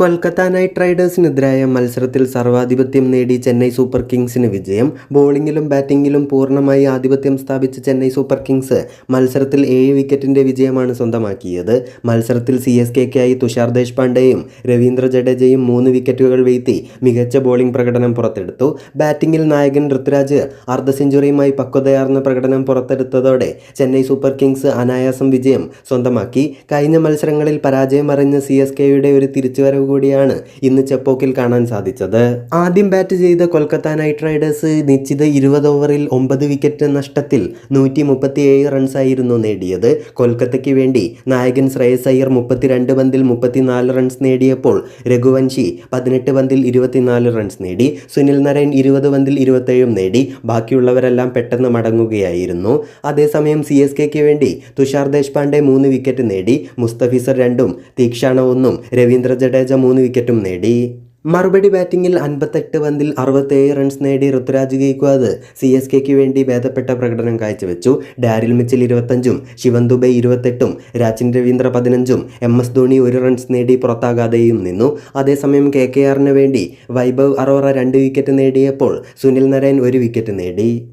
Kolkata night റൈഡേഴ്സിനെതിരായ മത്സരത്തിൽ സർവാധിപത്യം നേടി Chennai super കിങ്സിന് വിജയം. ബോളിംഗിലും ബാറ്റിംഗിലും പൂർണമായി ആധിപത്യം സ്ഥാപിച്ച ചെന്നൈ സൂപ്പർ കിങ്സ് മത്സരത്തിൽ ഏഴ് വിക്കറ്റിന്റെ വിജയമാണ് സ്വന്തമാക്കിയത്. മത്സരത്തിൽ സി എസ് കെക്കായി തുഷാർ ദേശ്പാണ്ഡെയും രവീന്ദ്ര ജഡേജയും മൂന്ന് വിക്കറ്റുകൾ വീഴ്ത്തി മികച്ച ബോളിംഗ് പ്രകടനം പുറത്തെടുത്തു. ബാറ്റിംഗിൽ നായകൻ ഋതുരാജ് അർദ്ധ സെഞ്ചുറിയുമായി പക്വതയാർന്ന പ്രകടനം പുറത്തെടുത്തതോടെ ചെന്നൈ സൂപ്പർ കിങ്സ് അനായാസം വിജയം സ്വന്തമാക്കി. കഴിഞ്ഞ മത്സരങ്ങളിൽ പരാജയം അറിഞ്ഞ സി എസ് കെയുടെ ഒരു തിരിച്ചുവരവ് കൂടിയാണ് ഇന്ന് ചെപ്പോക്കിൽ കാണാൻ സാധിച്ചത്. ആദ്യം ബാറ്റ് ചെയ്ത കൊൽക്കത്ത നൈറ്റ് റൈഡേഴ്സ് നിശ്ചിത ഇരുപത് ഓവറിൽ ഒമ്പത് വിക്കറ്റ് നഷ്ടത്തിൽ നൂറ്റി മുപ്പത്തിയേഴ് റൺസായിരുന്നു നേടിയത്. കൊൽക്കത്തയ്ക്ക് വേണ്ടി നായകൻ ശ്രേയസ് അയ്യർ മുപ്പത്തിരണ്ട് പന്തിൽ മുപ്പത്തിനാല് റൺസ് നേടിയപ്പോൾ രഘുവൻഷി പതിനെട്ട് പന്തിൽ ഇരുപത്തിനാല് റൺസ് നേടി. സുനിൽ നരൈൻ ഇരുപത് പന്തിൽ ഇരുപത്തേഴും നേടി. ബാക്കിയുള്ളവരെല്ലാം പെട്ടെന്ന് മടങ്ങുകയായിരുന്നു. അതേസമയം സി എസ് കെക്ക് വേണ്ടി തുഷാർ ദേശ്പാണ്ഡെ മൂന്ന് വിക്കറ്റ് നേടി. മുസ്തഫിസർ രണ്ടും തീക്ഷാണ ഒന്നും രവീന്ദ്ര ജഡേജ മൂന്ന് വിക്കറ്റും നേടി. മറുപടി ബാറ്റിംഗിൽ അൻപത്തെട്ട് പന്തിൽ അറുപത്തേഴ് റൺസ് നേടി ഋതുരാജ് ഗെയ്ക്വാദ് സി എസ് കെക്ക് വേണ്ടി ഭേദപ്പെട്ട പ്രകടനം കാഴ്ചവെച്ചു. ഡാരിൽ മിച്ചിൽ ഇരുപത്തഞ്ചും ശിവൻ ദുബൈ ഇരുപത്തെട്ടും രാജിൻ രവീന്ദ്ര പതിനഞ്ചും എം എസ് ധോണി ഒരു റൺസ് നേടി പുറത്താകാതെയും നിന്നു. അതേസമയം കെ കെ ആറിന് വേണ്ടി വൈഭവ് അറോറ രണ്ട് വിക്കറ്റ് നേടിയപ്പോൾ സുനിൽ നരയൻ ഒരു വിക്കറ്റ് നേടി.